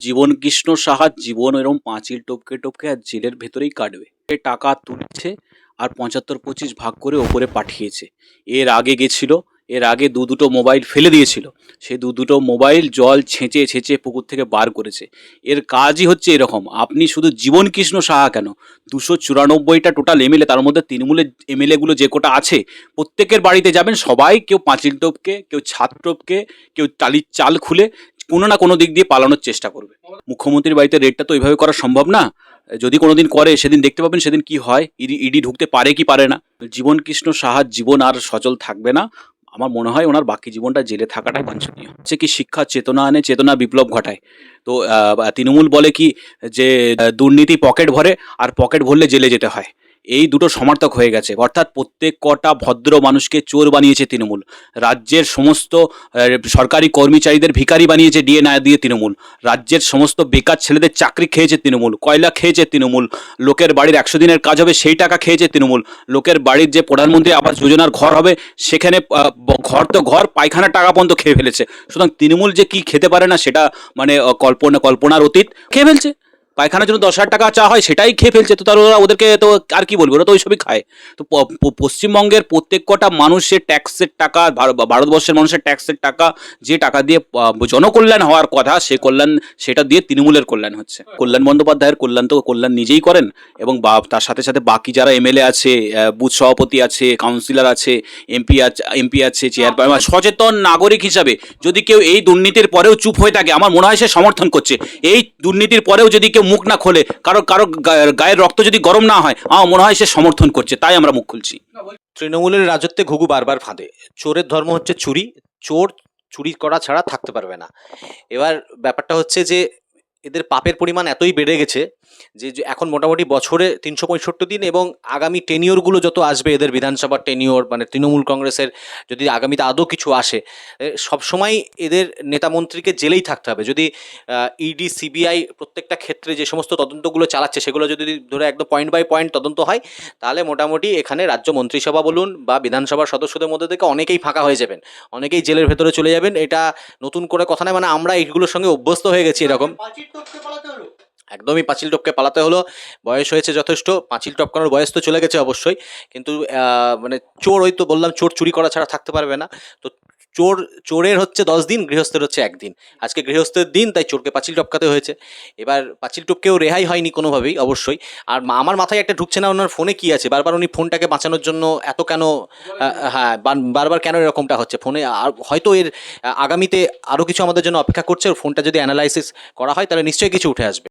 জীবন কৃষ্ণ সাহার জীবন এরম পাঁচিল টপকে টপকে আর জেলের ভেতরেই কাটবে। এ টাকা তুলছে আর পঁচাত্তর পঁচিশ ভাগ করে ওপরে পাঠিয়েছে। এর আগে গেছিল, এর আগে দু দুটো মোবাইল ফেলে দিয়েছিল। সে দু দুটো মোবাইল জল ছেঁচে ছেঁচে পুকুর থেকে বার করেছে। এর কাজই হচ্ছে এরকম, আপনি শুধু জীবন কৃষ্ণ সাহা কেন? দুশো চুরানব্বইটা টোটাল এমএলএ তার মধ্যে তৃণমূলের এমএলএগুলো যে কোটা আছে, প্রত্যেকের বাড়িতে যাবেন, সবাই কেউ পাঁচিল টপকে, কেউ ছাদ টপকে, কেউ টালির চাল খুলে কোনো না কোনো দিক দিয়ে পালানোর চেষ্টা করবে। মুখ্যমন্ত্রীর বাড়িতে রেটটা তো ওইভাবে করা সম্ভব না। যদি কোনোদিন করে, সেদিন দেখতে পাবেন সেদিন কি হয়। ইডি ইডি ঢুকতে পারে কি পারে না। জীবন কৃষ্ণ সাহার জীবন আর সচল থাকবে না। আমার মনে হয় ওনার বাকি জীবনটা জেলে থাকাটাই বাঞ্ছনীয়। হচ্ছে কি শিক্ষা চেতনা আনে, চেতনা বিপ্লব ঘটায়? তো তৃণমূল বলে কি যে, দুর্নীতি পকেট ভরে, আর পকেট ভরলে জেলে যেতে হয়। এই দুটো সমার্থক হয়ে গেছে। অর্থাৎ প্রত্যেক কটা ভদ্র মানুষকে চোর বানিয়েছে তৃণমূল। রাজ্যের সমস্ত সরকারি কর্মচারীদের ভিখারি বানিয়েছে ডিএ না দিয়ে তৃণমূল। রাজ্যের সমস্ত বেকার ছেলেদের চাকরি খেয়েছে তৃণমূল। কয়লা খেয়েছে তৃণমূল। লোকের বাড়ির একশো দিনের কাজ হবে, সেই টাকা খেয়েছে তৃণমূল। লোকের বাড়ির যে প্রধানমন্ত্রী আবাস যোজনার ঘর হবে, সেখানে ঘর তো ঘর পায়খানার টাকা পর্যন্ত খেয়ে ফেলেছে। সুতরাং তৃণমূল যে কি খেতে পারে না, সেটা মানে কল্পনা, কল্পনার অতীত। খেয়ে ফেলছে? পায়খানার জন্য দশ হাজার টাকা চা হয়, সেটাই খেয়ে ফেলছে। তো তার ওরা ওদেরকে তো আর কি বলব? ওরা তো ওইসবই খায়। তো পশ্চিমবঙ্গের প্রত্যেক কটা মানুষের ট্যাক্সের টাকা ভারতবর্ষের মানুষের ট্যাক্সের টাকা, যে টাকা দিয়ে জনকল্যাণ হওয়ার কথা, সে কল্যাণ, সেটা দিয়ে তৃণমূলের কল্যাণ হচ্ছে। কল্যাণ বন্দ্যোপাধ্যায়ের কল্যাণ তো কল্যাণ নিজেই করেন এবং বা- তার সাথে সাথে বাকি যারা এমএলএ আছে বুথ সভাপতি আছে, কাউন্সিলর আছে, এমপি আছে এমপি আছে চেয়ারম্যান সচেতন নাগরিক হিসাবে যদি কেউ এই দুর্নীতির পরেও চুপ হয়ে থাকে, আমার মনে হয় সে সমর্থন করছে। এই দুর্নীতির পরেও যদি কেউ মুখ না খোলে, কারও কারও গায়ের রক্ত যদি গরম না হয়, আমার মনে হয় সে সমর্থন করছে, তাই আমরা মুখ খুলছি। তৃণমূলের রাজত্বে ঘুঘু বারবার ফাঁদে। চোরের ধর্ম হচ্ছে চুরি, চোর চুরি করা ছাড়া থাকতে পারবে না। এবার ব্যাপারটা হচ্ছে যে, এদের পাপের পরিমাণ এতই বেড়ে গেছে যে এখন মোটামুটি বছরে তিনশো পঁয়ষট্টি দিন এবং আগামী টেনিওরগুলো যত আসবে এদের বিধানসভার টেনিওর মানে তৃণমূল কংগ্রেসের যদি আগামীতে আদৌ কিছু আসে সবসময় এদের নেতা মন্ত্রীকে জেলেই থাকতে হবে। যদি ইডি, সিবিআই প্রত্যেকটা ক্ষেত্রে যে সমস্ত তদন্তগুলো চালাচ্ছে সেগুলো যদি ধরে একদম পয়েন্ট বাই পয়েন্ট তদন্ত হয়, তাহলে মোটামুটি এখানে রাজ্য মন্ত্রিসভা বলুন বা বিধানসভার সদস্যদের মধ্যে থেকে অনেকেই ফাঁকা হয়ে যাবেন। অনেকেই জেলের ভেতরে চলে যাবেন। এটা নতুন করে কথা নয় মানে আমরা এইগুলোর সঙ্গে অভ্যস্ত হয়ে গেছি এরকম। একদমই পাঁচিল টপকে পালাতে হলো। বয়স হয়েছে যথেষ্ট, পাঁচিল টপকানোর বয়স তো চলে গেছে অবশ্যই। কিন্তু মানে চোর ওই তো বললাম, চোর চুরি করা ছাড়া থাকতে পারবে না। তো চোর, চোরের হচ্ছে দশ দিন, গৃহস্থের হচ্ছে একদিন। আজকে গৃহস্থের দিন, তাই চোরকে পাঁচিল টপকাতে হয়েছে। এবার পাঁচিল টপকেও রেহাই হয়নি কোনোভাবেই, অবশ্যই। আর আমার মাথায় একটা ঢুকছে না, ওনার ফোনে কি আছে? বারবার উনি ফোনটাকে বাঁচানোর জন্য এত কেন হ্যাঁ বারবার কেন এরকমটা হচ্ছে? ফোনে আর হয়তো এর, আগামীতে আরও কিছু আমাদের জন্য অপেক্ষা করছে ফোনটা যদি অ্যানালাইসিস করা হয়, তাহলে নিশ্চয়ই কিছু উঠে আসবে।